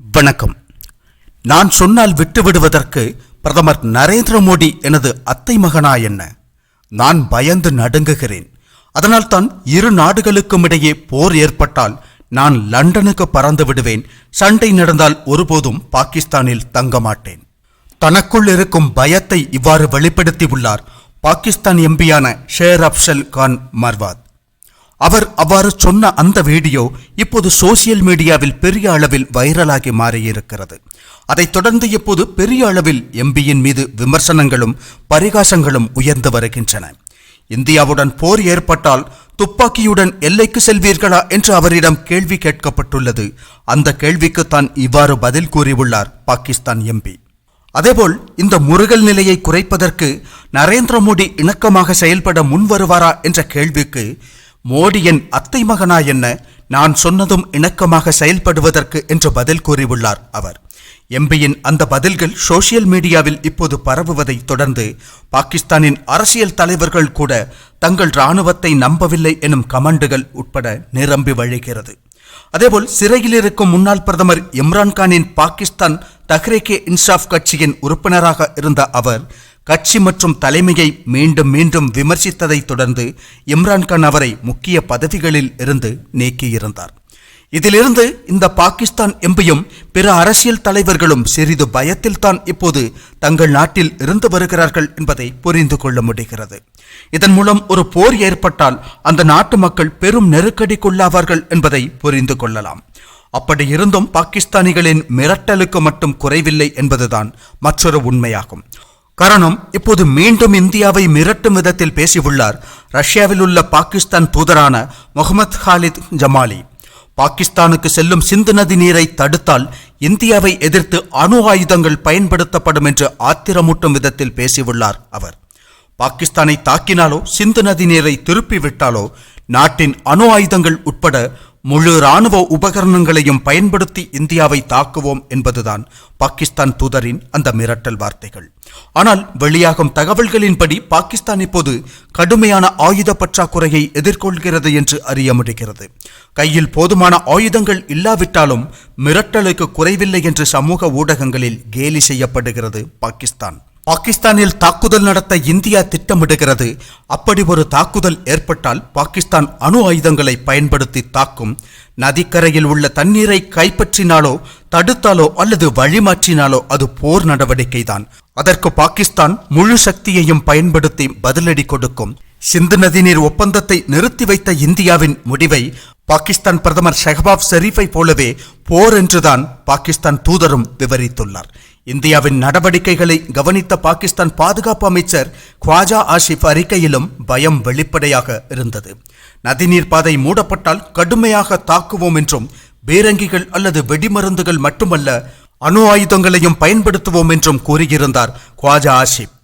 வணக்கம். நான் சொன்னால் விட்டு விடுவதற்கு பிரதமர் நரேந்திர மோடி எனது அத்தை மகனா என்ன? நான் பயந்து நடுங்குகிறேன். அதனால்தான் இரு நாடுகளுக்கும் இடையே போர் ஏற்பட்டால் நான் லண்டனுக்கு பறந்து விடுவேன். சண்டை நடந்தால் ஒருபோதும் பாகிஸ்தானில் தங்க மாட்டேன். தனக்குள் இருக்கும் பயத்தை இவ்வாறு வெளிப்படுத்தி உள்ளார் பாகிஸ்தான் எம்பியான ஷேர் அப்சல் கான் மர்வாத். அவர் அவ்வாறு சொன்ன அந்த வீடியோ இப்போது சோசியல் மீடியாவில் பெரிய அளவில் வைரலாகி மாறியிருக்கிறது. அதைத் தொடர்ந்து இப்போது பெரிய அளவில் எம்பியின் மீது விமர்சனங்களும் பரிகாசங்களும் உயர்ந்து வருகின்றன. இந்தியாவுடன் போர் ஏற்பட்டால் துப்பாக்கியுடன் எல்லைக்கு செல்வீர்களா என்று அவரிடம் கேள்வி கேட்கப்பட்டுள்ளது. அந்த கேள்விக்கு தான் இவ்வாறு பதில் கூறியுள்ளார் பாகிஸ்தான் எம்பி. அதேபோல் இந்த முருகல் நிலையை குறைப்பதற்கு நரேந்திர மோடி இணக்கமாக செயல்பட முன்வருவாரா என்ற கேள்விக்கு மோடியின் அத்தை மகனா என்ன? நான் சொன்னதும் இணக்கமாக செயல்படுவதற்கு என்று பதில் கூறியுள்ளார் அவர். எம்பியின் அந்த பதில்கள் சோசியல் மீடியாவில் இப்போது பரவுவதை தொடர்ந்து பாகிஸ்தானின் அரசியல் தலைவர்கள் கூட தங்கள் இராணுவத்தை நம்பவில்லை எனும் கமெண்டுகள் உட்பட நிரம்பி வழிகிறது. அதேபோல் சிறையில் இருக்கும் முன்னாள் பிரதமர் இம்ரான்கானின் பாகிஸ்தான் தஹ்ரேகே இன்சாஃப் கட்சியின் உறுப்பினராக இருந்த அவர் கட்சி மற்றும் தலைமையை மீண்டும் மீண்டும் விமர்சித்ததைத் தொடர்ந்து இம்ரான்கான் அவரை முக்கிய பதவிகளில் இருந்து நீக்கியிருந்தார். இதிலிருந்து இந்த பாகிஸ்தான் எம்பியும் பிற அரசியல் தலைவர்களும் சிறிது பயத்தில்தான் இப்போது தங்கள் நாட்டில் இருந்து வருகிறார்கள் என்பதை புரிந்து கொள்ள முடிகிறது. இதன் மூலம் ஒரு போர் ஏற்பட்டால் அந்த நாட்டு மக்கள் பெரும் நெருக்கடிக்குள்ளாவார்கள் என்பதை புரிந்து கொள்ளலாம். அப்படி இருந்தும் பாகிஸ்தானிகளின் மிரட்டலுக்கு மட்டும் குறைவில்லை என்பதுதான் மற்றொரு உண்மையாகும். காரணம் இப்போது மீண்டும் இந்தியாவை மிரட்டும் விதத்தில் பேசியுள்ளார். ரஷ்யாவில் உள்ள பாகிஸ்தான் தூதரான முகமது ஹாலித் ஜமாலி பாகிஸ்தானுக்கு செல்லும் சிந்து நதி நீரை தடுத்தால் இந்தியாவை எதிர்த்து அணு ஆயுதங்கள் பயன்படுத்தப்படும் என்று ஆத்திரமூட்டும் விதத்தில் பேசியுள்ளார் அவர். பாகிஸ்தானை தாக்கினாலோ சிந்து நதி நீரை திருப்பி விட்டாலோ நாட்டின் அணு ஆயுதங்கள் உட்பட முழு ராணுவ உபகரணங்களையும் பயன்படுத்தி இந்தியாவை தாக்குவோம் என்பதுதான் பாகிஸ்தான் தூதரின் அந்த மிரட்டல் வார்த்தைகள். ஆனால் வெளியாகும் தகவல்களின்படி பாகிஸ்தான் இப்போது கடுமையான ஆயுத பற்றாக்குறையை எதிர்கொள்கிறது என்று அறிய முடிகிறது. கையில் போதுமான ஆயுதங்கள் இல்லாவிட்டாலும் மிரட்டலுக்கு குறைவில்லை என்று சமூக ஊடகங்களில் கேலி செய்யப்படுகிறது பாகிஸ்தான். பாகிஸ்தானில் தாக்குதல் நடத்த இந்தியா திட்டமிடுகிறது. அப்படி ஒரு தாக்குதல் ஏற்பட்டால் பாகிஸ்தான் அணு ஆயுதங்களை பயன்படுத்தி தாக்கும். நதிக்கரையில் உள்ள தண்ணீரை கைப்பற்றினாலோ தடுத்தாலோ அல்லது வழிமாற்றினாலோ அது போர் நடவடிக்கைதான். அதற்கு பாகிஸ்தான் முழு சக்தியையும் பயன்படுத்தி பதிலடி கொடுக்கும். சிந்து நதிநீர் ஒப்பந்தத்தை நிறுத்தி வைத்த இந்தியாவின் முடிவை பாகிஸ்தான் பிரதமர் ஷெஹபாப் ஷெரீஃபை போலவே போர் என்றுதான் பாகிஸ்தான் தூதரும் விவரித்துள்ளார். இந்தியாவின் நடவடிக்கைகளை கவனித்த பாகிஸ்தான் பாதுகாப்பு அமைச்சர் குவாஜா ஆஷிப் அறிக்கையிலும் பயம் வெளிப்படையாக இருந்தது. நதிநீர் பாதை மூடப்பட்டால் கடுமையாக தாக்குவோம் என்றும் பீரங்கிகள் அல்லது வெடிமருந்துகள் மட்டுமல்ல அணு ஆயுதங்களையும் பயன்படுத்துவோம் என்றும் கூறியிருந்தார் குவாஜா ஆஷிப்